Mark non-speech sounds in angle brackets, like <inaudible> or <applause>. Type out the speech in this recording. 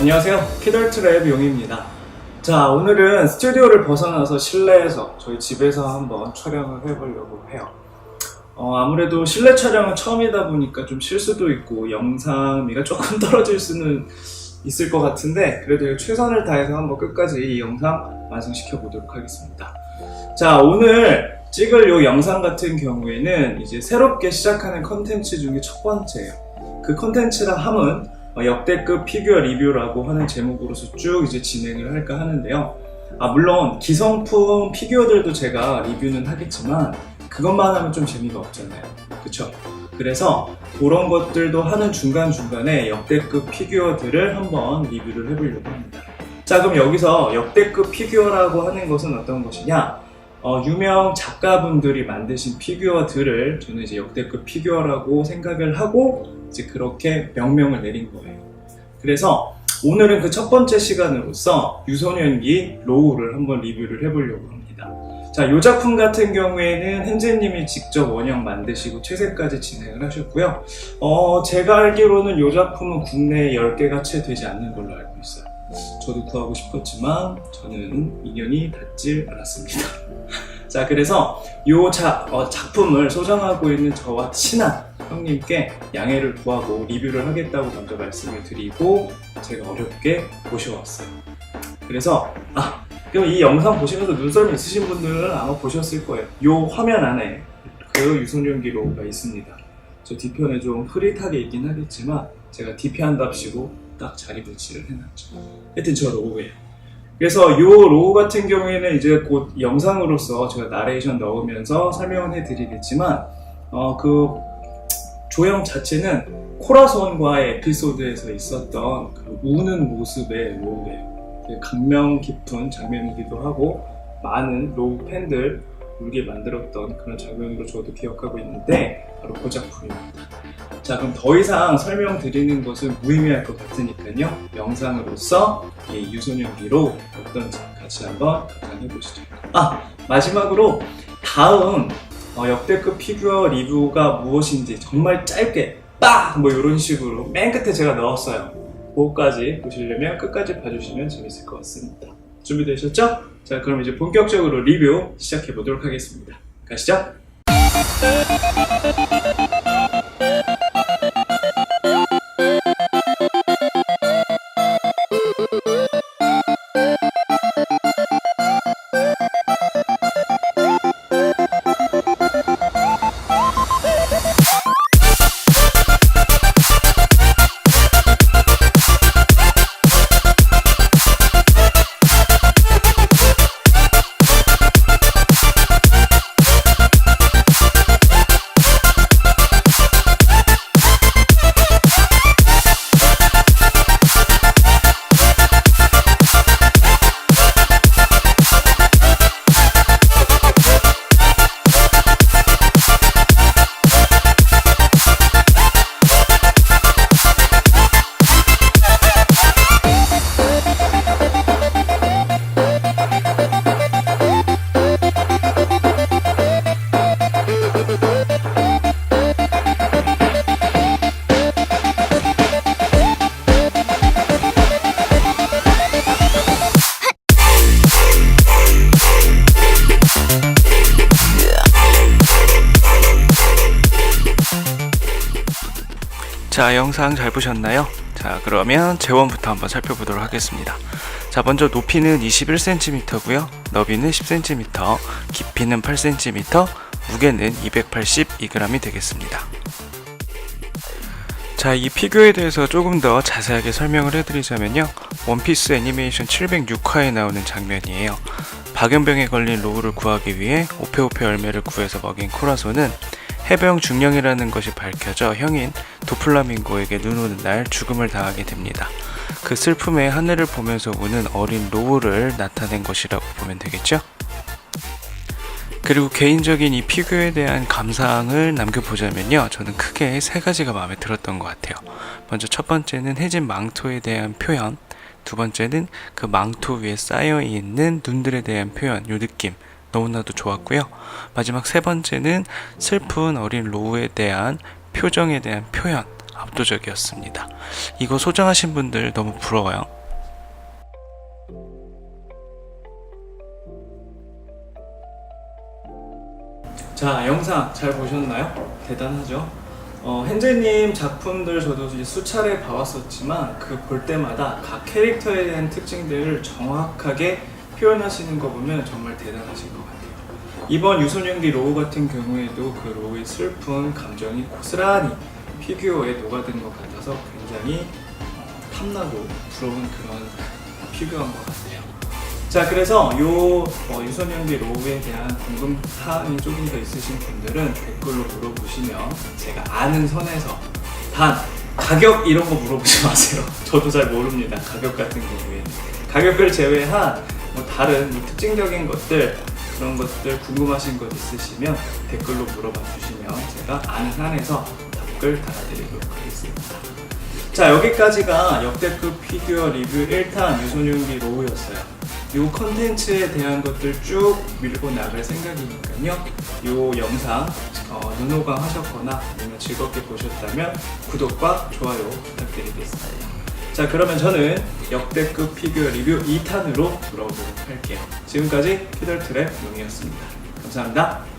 안녕하세요. 키덜트랩 용입니다. 자, 오늘은 스튜디오를 벗어나서 실내에서 저희 집에서 한번 촬영을 해보려고 해요. 어, 아무래도 실내 촬영은 처음이다 보니까 좀 실수도 있고 영상미가 조금 <laughs> 떨어질 수는 있을 것 같은데 그래도 최선을 다해서 한번 끝까지 이 영상 완성시켜 보도록 하겠습니다. 자, 오늘 찍을 이 영상 같은 경우에는 이제 새롭게 시작하는 컨텐츠 중에 첫 번째예요. 그 컨텐츠라 함은 어, 역대급 피규어 리뷰라고 하는 제목으로서 쭉 이제 진행을 할까 하는데요. 아, 물론 기성품 피규어들도 제가 리뷰는 하겠지만 그것만 하면 좀 재미가 없잖아요. 그쵸? 그래서 그런 것들도 하는 중간중간에 역대급 피규어들을 한번 리뷰를 해보려고 합니다. 자, 그럼 여기서 역대급 피규어라고 하는 것은 어떤 것이냐? 어, 유명 작가분들이 만드신 피규어들을 저는 이제 역대급 피규어라고 생각을 하고 이제 그렇게 명명을 내린 거예요. 그래서 오늘은 그 첫 번째 시간으로서 유소년기 로우를 한번 리뷰를 해보려고 합니다. 자, 이 작품 같은 경우에는 hen제님이 직접 원형 만드시고 채색까지 진행을 하셨고요. 어, 제가 알기로는 이 작품은 국내에 10개가 채 되지 않는 걸로 알고 있어요. 저도 구하고 싶었지만 저는 인연이 닿질 않았습니다. <laughs> 자, 그래서 이 자, 어, 작품을 소장하고 있는 저와 친한 형님께 양해를 구하고 리뷰를 하겠다고 먼저 말씀을 드리고 제가 어렵게 모셔왔어요. 그래서 아, 그럼 이 영상 보시면서 눈썰미 있으신 분들은 아마 보셨을 거예요. 이 화면 안에 그 유선용기로가 있습니다. 저 뒤편에 좀 흐릿하게 있긴 하겠지만 제가 DP한답시고 딱 자리 배치를 해놨죠. 하여튼 저 로고예요. 그래서 이 로고 같은 경우에는 이제 곧 영상으로서 제가 나레이션 넣으면서 설명을 해드리겠지만 어, 그 조형 자체는 코라손과의 에피소드에서 있었던 그 우는 모습의 로고예요. 되게 감명 깊은 장면이기도 하고 많은 로우 팬들 울게 만들었던 그런 장면으로 저도 기억하고 있는데 바로 그 작품입니다. 자 그럼 더 이상 설명드리는 것은 무의미할 것 같으니까요 영상으로서 이 유소년기로 어떤지 같이 한번 감상해 보시죠. 아 마지막으로 다음 어, 역대급 피규어 리뷰가 무엇인지 정말 짧게 딱뭐 이런 식으로 맨 끝에 제가 넣었어요. 그거까지 보시려면 끝까지 봐주시면 재밌을 것 같습니다. 준비되셨죠? 자 그럼 이제 본격적으로 리뷰 시작해 보도록 하겠습니다. 가시죠. 자, 영상 잘 보셨나요? 자, 그러면 재원부터 한번 살펴보도록 하겠습니다. 자, 먼저 높이는 21cm고요. 너비는 10cm, 깊이는 8cm, 무게는 282g이 되겠습니다. 자, 이 피규어에 대해서 조금 더 자세하게 설명을 해드리자면요. 원피스 애니메이션 706화에 나오는 장면이에요. 박연병에 걸린 로우를 구하기 위해 오페오페 열매를 구해서 먹인 코라소는 해병 중령이라는 것이 밝혀져 형인 도플라밍고에게 눈 오는 날 죽음을 당하게 됩니다. 그 슬픔에 하늘을 보면서 우는 어린 로우를 나타낸 것이라고 보면 되겠죠? 그리고 개인적인 이 피규어에 대한 감상을 남겨보자면요. 저는 크게 세 가지가 마음에 들었던 것 같아요. 먼저 첫 번째는 해진 망토에 대한 표현, 두 번째는 그 망토 위에 쌓여 있는 눈들에 대한 표현, 요 느낌. 너무나도 좋았고요. 마지막 세 번째는 슬픈 어린 로우에 대한 표정에 대한 표현. 아, 압도적이었습니다. 이거 소장하신 분들 너무 부러워요. 자, 영상 잘 보셨나요? 대단하죠? 어, hen제님 작품들 저도 이제 수차례 봐왔었지만 그 볼 때마다 각 캐릭터에 대한 특징들을 정확하게 표현하시는 거 보면 정말 대단하신 것 같아요. 이번 유소년기 로우 같은 경우에도 그 로우의 슬픈 감정이 고스란히 피규어에 녹아든 것 같아서 굉장히 탐나고 부러운 그런 피규어인 것 같아요. 자, 그래서 요 어, 유소년기 로우에 대한 궁금 사항이 조금 더 있으신 분들은 댓글로 물어보시면 제가 아는 선에서 단 가격 이런 거 물어보지 마세요. <laughs> 저도 잘 모릅니다. 가격 같은 경우에 가격을 제외한 뭐 다른 뭐 특징적인 것들 그런 것들 궁금하신 것 있으시면 댓글로 물어봐 주시면 제가 아는 한에서 답글 달아드리도록 하겠습니다. 자 여기까지가 역대급 피규어 리뷰 1탄 유소년기 로우였어요. 요 컨텐츠에 대한 것들 쭉 밀고 나갈 생각이니까요. 요 영상 어, 눈호강 하셨거나 아니면 즐겁게 보셨다면 구독과 좋아요 부탁드리겠습니다. 자 그러면 저는 역대급 피규어 리뷰 2탄으로 돌아오도록 할게요. 지금까지 피덜트랩 용이었습니다. 감사합니다.